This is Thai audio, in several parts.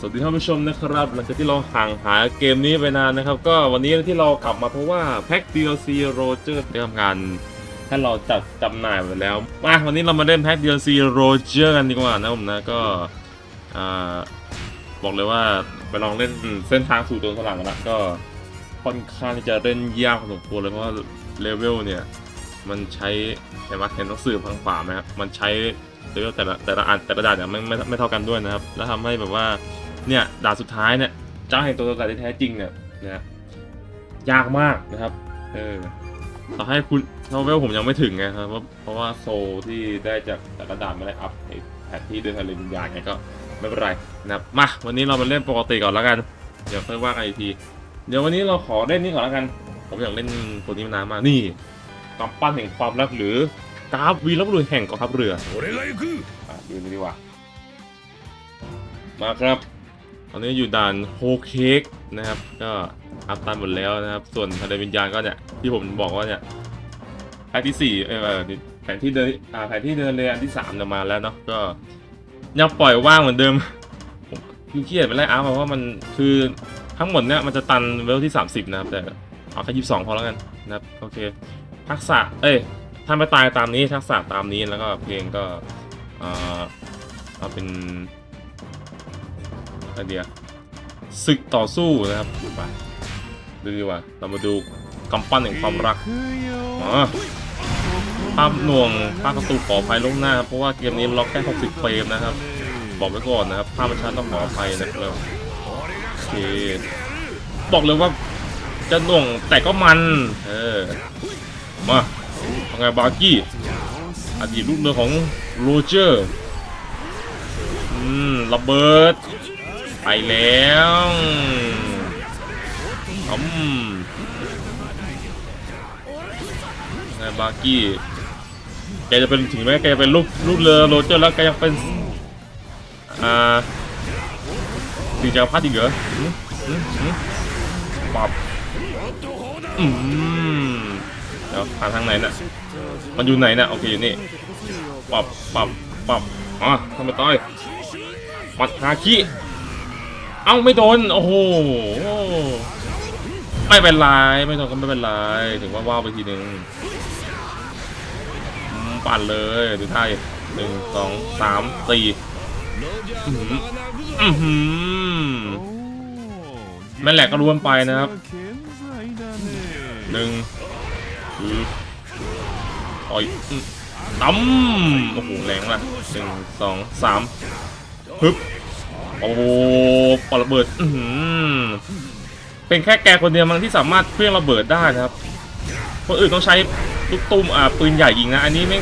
สวัสดีท่านผู้ชมนะครับหลังจากที่เราห่างหายเกมนี้ไปนานนะครับ ก็วันนี้ที่เรากลับมาเพราะว่าแพ็ก DLC Roger ได้ทำการให้เราจัดจำหน่ายไปแล้วมาวันนี้เรามาเล่นแพ็ก DLC Roger กันดีกว่านะผมนะก็บอกเลยว่าไปลองเล่นเส้นทางสู่ตัวสลังกันละก็ค่อนข้างจะเล่นยากพอสมควรเลยเพราะว่าเลเวลเนี่ยมันใช้เห็นไหมเห็นหนังสือพังฝาไหมครับมันใช้เลเวลแต่ละแต่ละอันแต่ละด่านเนี่ยไม่ไม่ไม่เท่ากันด้วยนะครับ แล้วทำให้แบบว่า เนี่ยด่านสุดท้ายเนี่ยจ้าแห่งตัวตนดแท้จริงเนี่ยนะยากมากนะครับ เออต่อให้คุณเท่าเวผมยังไม่ถึงไงครับเพราะเพราะว่าโซที่ได้จากแต่ละด่านไม่ได้อัพแผทที่เดินทะเลวิญญาณไงก็ไม่เป็นไรนะครับมาวันนี้เรามาเล่นปกติก่อนแล้วกัน เดี๋ยวค่อยว่ากันอีกที เดี๋ยววันนี้เราขอเล่นนี้ก่อนแล้วกัน ผมอยากเล่นตัวนี้มานานมากนี่กำปั้นแห่งความรักหรือกราฟวีรบุรุษแห่งกองทัพเรือดูนี่ดีกว่า มาครับ ตอนนี้อยู่ด่านโฮเค้กนะครับ ก็อัพตันหมดแล้วนะครับ ส่วนทะเลวิญญาณก็เนี่ยที่ผมบอกว่าเนี่ยแผนที่สี่เออแผนที่เดินอ่าแผนที่เดินเรืออันที่สามเนี่ยมาแล้วเนาะก็ยังปล่อยว่างเหมือนเดิมผมคือเครียดไปไล่อาร์มเพราะว่ามันคือทั้งหมดเนี่ยมันจะตันเวลที่ 30 นะครับ แต่เอาแค่22พอแล้วกันนะครับโอเค ทักษะเอ้ยถ้าไม่ตายตามนี้ทักษะตามนี้แล้วก็เพลงก็เอ่อเอาเป็น อะไรเดียวศึกต่อสู้นะครับไปดูดีกว่าเรามาดูกำปั้นแห่งความรักภาพหน่วงภาพประตูขออภัยล่วงหน้าเพราะว่าเกมนี้ล็อกแค่ 60 เฟรมนะครับ บอกไว้ก่อนนะครับภาพมันชัดต้องขออภัยนะครับโอเคบอกเลยว่าจะหน่วงแต่ก็มัน เออ มาเอาไงบาร์กี้อดีตลูกเรือของโรเจอร์ อืมระเบิด ไปแล้วอืมไงบาร์กี้ แกจะเป็นถึงแม้แกจะเป็นลูกลูกเรือโรเจอร์แล้วแกยังเป็น อ่าถึงจะพัดอีกเหรอหืมหืมหืมปับอืมเดี๋ยวหาทางไหนน่ะ มันอยู่ไหนน่ะ โอเคอยู่นี่ปรับปรับปรับอ๋อทำไมต้อยปัดฮาคิ เอ้าไม่โดน โอ้โห ไม่เป็นไรไม่โดนก็ไม่เป็นไรถึงว่าว่าวไปทีหนึ่งปั่นเลยดูท่าหนึ่งสองสามสี่อื้มอื้มนั่นแหลกก็รวมไปนะครับหนึ่งอต่อยตั้มโอ้โหแรงละหนึ่งสองสามฮึบ โอ้โหปาระเบิด อืเป็นแค่แกคนเดียวมั้งที่สามารถเครื่องระเบิดได้นะครับ คนอื่นต้องใช้ลูกตุ้มอ่าปืนใหญ่ยิงนะ อันนี้ไม่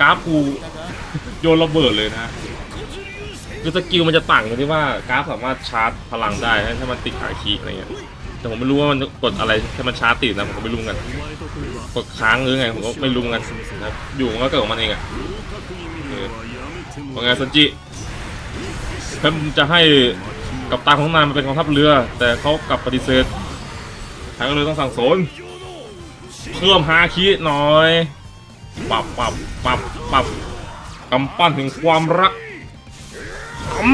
กราฟกูโยนระเบิดเลยนะคือสกิลมันจะต่างกันที่ว่ากราฟสามารถชาร์จพลังได้ถ้ามันติดขาคีอะไรเงี้ยแต่ผมไม่รู้ว่ามันกดอะไรให้มันชาร์จติดนะผมก็ไม่รู้เหมือนกันกดค้างหรือไงผมก็ไม่รู้เหมือนกันนะอยู่มันก็เกิดของมันเองอะว่าไงซันจิ เพิ่มจะให้กับตาของนายมาเป็นกองทัพเรือ แต่เขากลับปฏิเสธทางเรือต้องสั่งสอนเพิ่มฮาคิหน่อยปรับปรับปรับปรับกำปั้นถึงความรักอื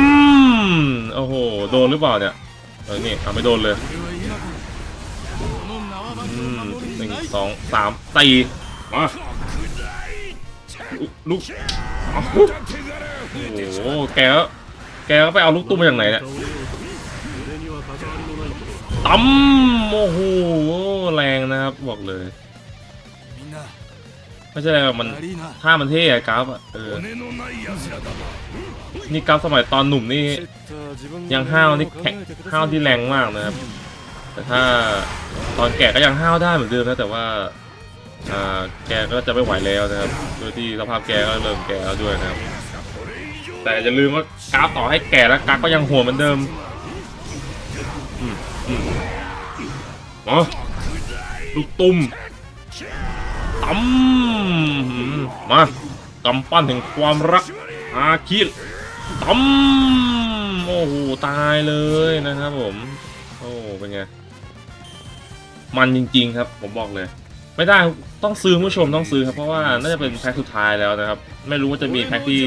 มโอ้โหโดนหรือเปล่าเนี่ยเออนี่ไม่โดนเลยหนึ่งสองสามสี่มาลูกโอ้โหแก แกก็ไปเอาลูกตุ้มมาจากไหนเนี่ยตั้มโอ้โหแรงนะครับบอกเลย ไม่ใช่แรงมันท่ามันเท่อะกราฟอะเออนี่กราฟสมัยตอนหนุ่มนี่ ยังห้าวนี่แข็งห้าวที่แรงมากนะครับ แต่ถ้าตอนแก่ก็ยังห้าวได้เหมือนเดิมนะแต่ว่าแกก็จะไม่ไหวแล้วนะครับ โดยที่สภาพแกก็เริ่มแก่แล้วด้วยนะครับ แต่อย่าลืมว่ากราฟต่อให้แก่แล้วกราฟก็ยังหัวเหมือนเดิมอืมอืมอ๋อลูกตุ้มตั้มมากำปั้นถึงความรักอาคิตั้มโอ้โหตายเลยนะครับผม โอ้เป็นไง มันจริง ๆ ครับ ผมบอกเลย ไม่ได้ ต้องซื้อผู้ชมต้องซื้อครับ เพราะว่าน่าจะเป็นแพ็คสุดท้ายแล้วนะครับ ไม่รู้ว่าจะมีแพ็คที่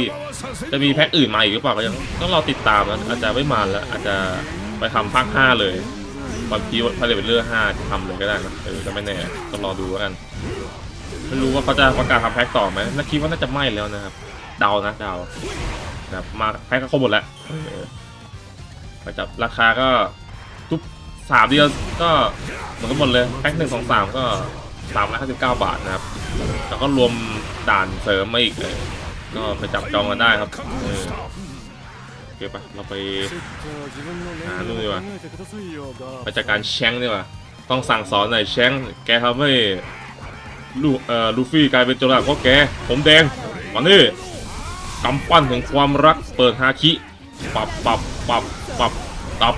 จะมีแพ็คอื่นมาอีกหรือเปล่าก็ยังต้องรอติดตามนะอาจจะไม่มาแล้ว อาจจะไปทำภาค5เลยบางทีพาเลเวลเลอร์5จะทำเลยก็ได้นะเออก็ไม่แน่ต้องรอดูแล้วกันไม่รู้ว่าเขาจะประกาศทำแพ็คต่อไหมน่าคิดว่าน่าจะไม่แล้วนะครับ เดานะเดานะครับมาแพ็คก็ครบหมดแล้วเออไปจับราคาก็ทุกสามเดียวก็เหมือนกันหมดเลยแพ็คหนึ่งสองสามก็ สามร้อยห้าสิบเก้าบาทนะครับ แล้วก็รวมด่านเสริมมาอีกเลยก็ไปจับจองกันได้ครับเออโอเคปะเราไปあนู่นดีกว่าไปจัดการแชงดีกว่าต้องสั่งสอนหน่อยแชงแกทำให้ลูเอ่อลูฟี่กลายเป็นโจรสลัดเพราะแกผมแดงมานี่กำปั้นถึงความรักเปิดฮาคิปับปับปับปับตับ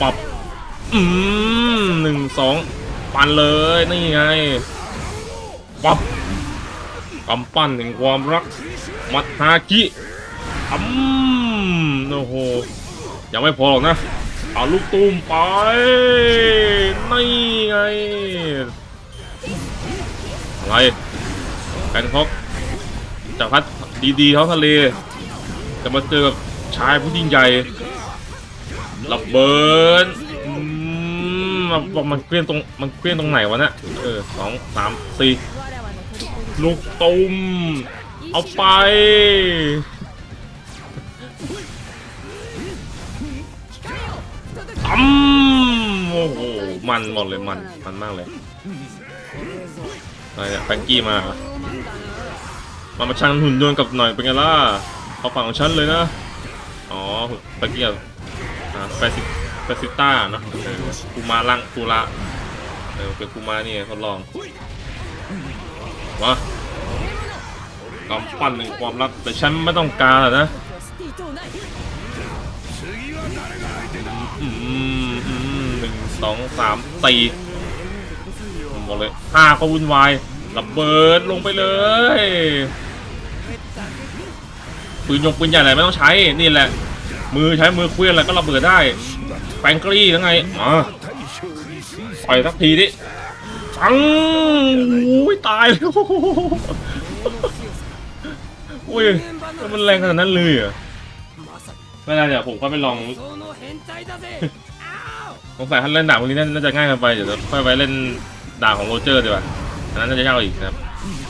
ปับอืมหนึ่งสอง ปันเลยนี่ไงปับกำปั้นถึงความรัก มัดฮาคิอืมโอ้โหยังไม่พอหรอกนะ เอาลูกตุ้มไป นี่ไง อะไรแฟนคอกจากพัดดีๆท้องทะเล จะมาเจอกับชายผู้ยิ่งใหญ่ระเบิด อืมมันมันเคลื่อนตรงมันเคลื่อนตรงไหนวะเนี่ยเออสองสามสี่ลูกตุมเอาไป ตั้มโอ้โห มันหมดเลยมัน มันมากเลยอะไรเนี่ยแฟงกี้มา มามาชังหุ่นยนต์กับหน่อยเป็นไงล่ะเอาฝั่งของฉันเลยนะ อ๋อแฟงกี้อะอ่าแฟซิ แฟซิต้าเนอะเออกูมาลังกูละเออเป็นกูมานี่ไงทดลองวะกำปั้นหนึ่งความลับแต่ฉันไม่ต้องการอะนะอืมอืมหนึ่งสองสามสี่หมดเลยห้าก็วุ่นวายระเบิดลงไปเลยปืนยงปืนใหญ่อะไรไม่ต้องใช้นี่แหละ มือใช้มือเคลื่อนอะไรก็ระเบิดได้ แฟงกรี่แล้วไงมาปล่อยสักทีดิฟังโอ้ยตายแล้วโอ้ยมันแรงขนาดนั้นเลยเหรอไม่ได้เดี๋ยวผมก็ไปลองสงสัยถ้าเล่นด่าพวกนี้น่าจะง่ายเกินไปเดี๋ยวเราค่อยไปเล่นด่าของโรเจอร์ดีกว่าอันนั้นน่าจะยากกว่าอีกนะครับ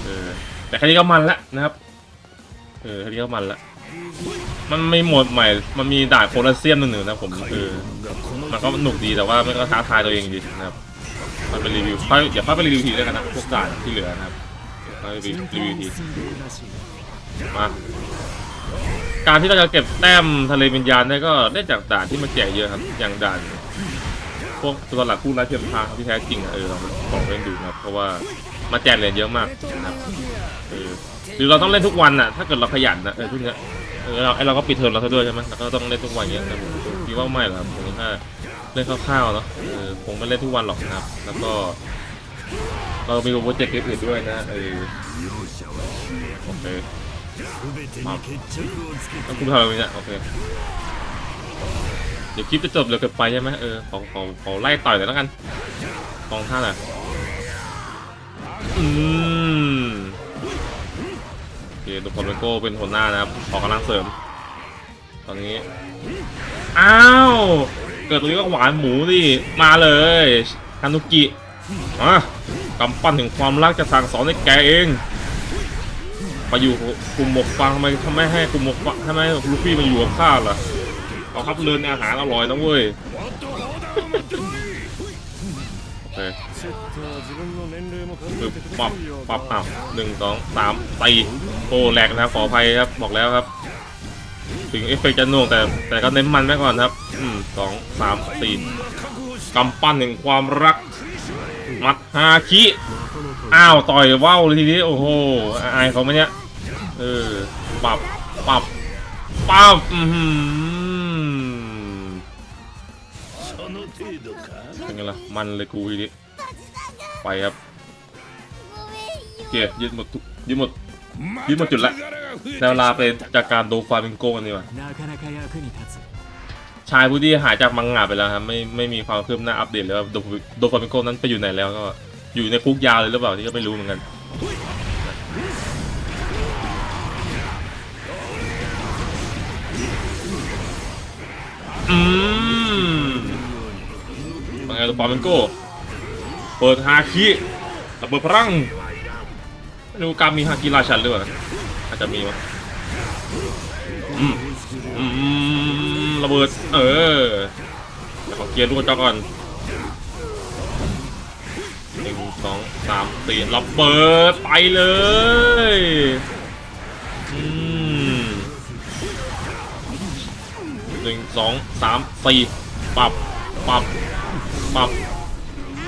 เออแต่แค่นี้ก็มันละนะครับเออแค่นี้ก็มันละ มันไม่หมดใหม่ มันมีด่าโคลอสเซียมหนึ่งๆนะผมเออมันก็หนุกดีแต่ว่ามันก็ท้าทายตัวเองดีนะครับ มันเป็นรีวิวค่อยเดี๋ยวค่อยไปรีวิวทีแล้วกันนะพวกด่านที่เหลือนะครับค่อยไปรีวิวทีมาการที่เราจะเก็บแต้มทะเลวิญญาณได้ก็ได้จากด่านที่มันแจกเยอะครับ อย่างด่านพวกตัวหลักคู่รักเทียมทางที่แท้จริงเออเราลองเล่นดูนะครับ เพราะว่ามาแจกเหรียญเยอะมากนะครับหรือเราต้องเล่นทุกวันน่ะ ถ้าเกิดเราขยันนะเออทุกเนี้ย เออเราไอเราก็ปิดเทอมเราซะด้วยใช่ไหมเราก็ต้องเล่นทุกวันอย่างเงี้ยนะผมคิดว่าไม่หรอกครับผมแค่เล่นคร่าวๆเนาะเออคงไม่เล่นทุกวันหรอกนะครับ แล้วก็ เรามีโปรเจกต์อื่นๆด้วยนะเออโอเคแล้วคุณทำอะไรเนี่ยโอเคเดี๋ยวคลิปจะจบเร็วเกินไปใช่ไหมเออขอขอขอไล่ต่อยหน่อยแล้วกันกองท่าน่อยอืม โอเคดูพอลเมโก้เป็นหัวหน้านะครับขอกำลังเสริม ตอนนี้ อ้าว เกิดตรงนี้ก็หวานหมูดิมาเลยฮานุกิมากำปั้นถึงความรักจะสั่งสอนให้แกเองมาอยู่กลุ่มหมกฟังทำไมทำไมให้กลุ่มหมกฟังทำไมลูฟี่มาอยู่กับข้าล่ะเอาครับเรือนอาหารอร่อยนะเว้ยโอเค ปึ๊บปับปับอ้าวหนึ่งสองสามตีโอ้แหลกนะครับขออภัยครับบอกแล้วครับ ถึงเอฟเฟกจะน่วงแต่ แต่ก็เน้นมันไว้ก่อนครับ อืมสองสามสี่กำปั้นหนึ่งความรัก มัดฮาคิอ้าวต่อยว่าวเลยทีนี้ โอ้โหอายเขาไหมเนี่ยเออปับปับปับอือหือเป็นไงล่ะมันเลยกูทีนี้ ไปครับเก็บยึดหมดยึดหมดยึดหมดจุดแล้วลาเป็นจากการดูฟาบิงโกกันดีกว่าชายผู้ที่หายจากมังงะไปแล้วครับไม่ไม่มีความคืบหน้าอัปเดตเลยว่าโดฟาบิงโกนั้นไปอยู่ไหนแล้วก็อยู่ในคุกยาวเลยหรือเปล่าที่ก็ไม่รู้เหมือนกันอืมมังงวโดฟาบิงโก เปิดฮาคิระเบิดพลังไม่รู้การมีฮาคิราชันหรือเปล่าอาจจะมีมั้งอืมอืมระเบิด เออเดี๋ยวขอเกียร์ลูกกระจอกก่อนหนึ่งสองสามสี่ระเบิดไปเลยอืมหนึ่งสองสามสี่ปรับปรับปรับ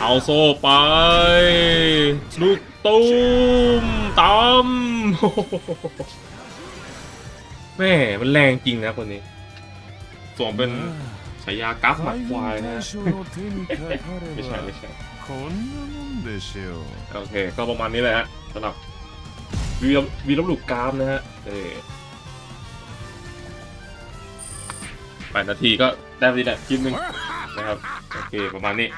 เอาโซ่ไป ลูกตุ้มตำแม่มันแรงจริงนะคนนี้สวมเป็นฉายากราฟหมัดควายนะ ไม่ใช่ไม่ใช่โอเค ก็ประมาณนี้แหละฮะสำหรับวีรวีรบุรุษกราฟนะฮะเออแปดนาทีก็ได้ดีแหละคลิปหนึ่งนะครับ โอเค ประมาณนี้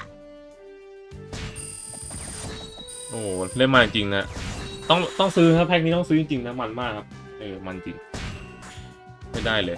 อ้เล่นมาจริงนะต้องต้องซื้อครับแพ็คนี้ต้องซื้อจริงๆนะมันมากครับเออมันจริง ไม่ได้เลย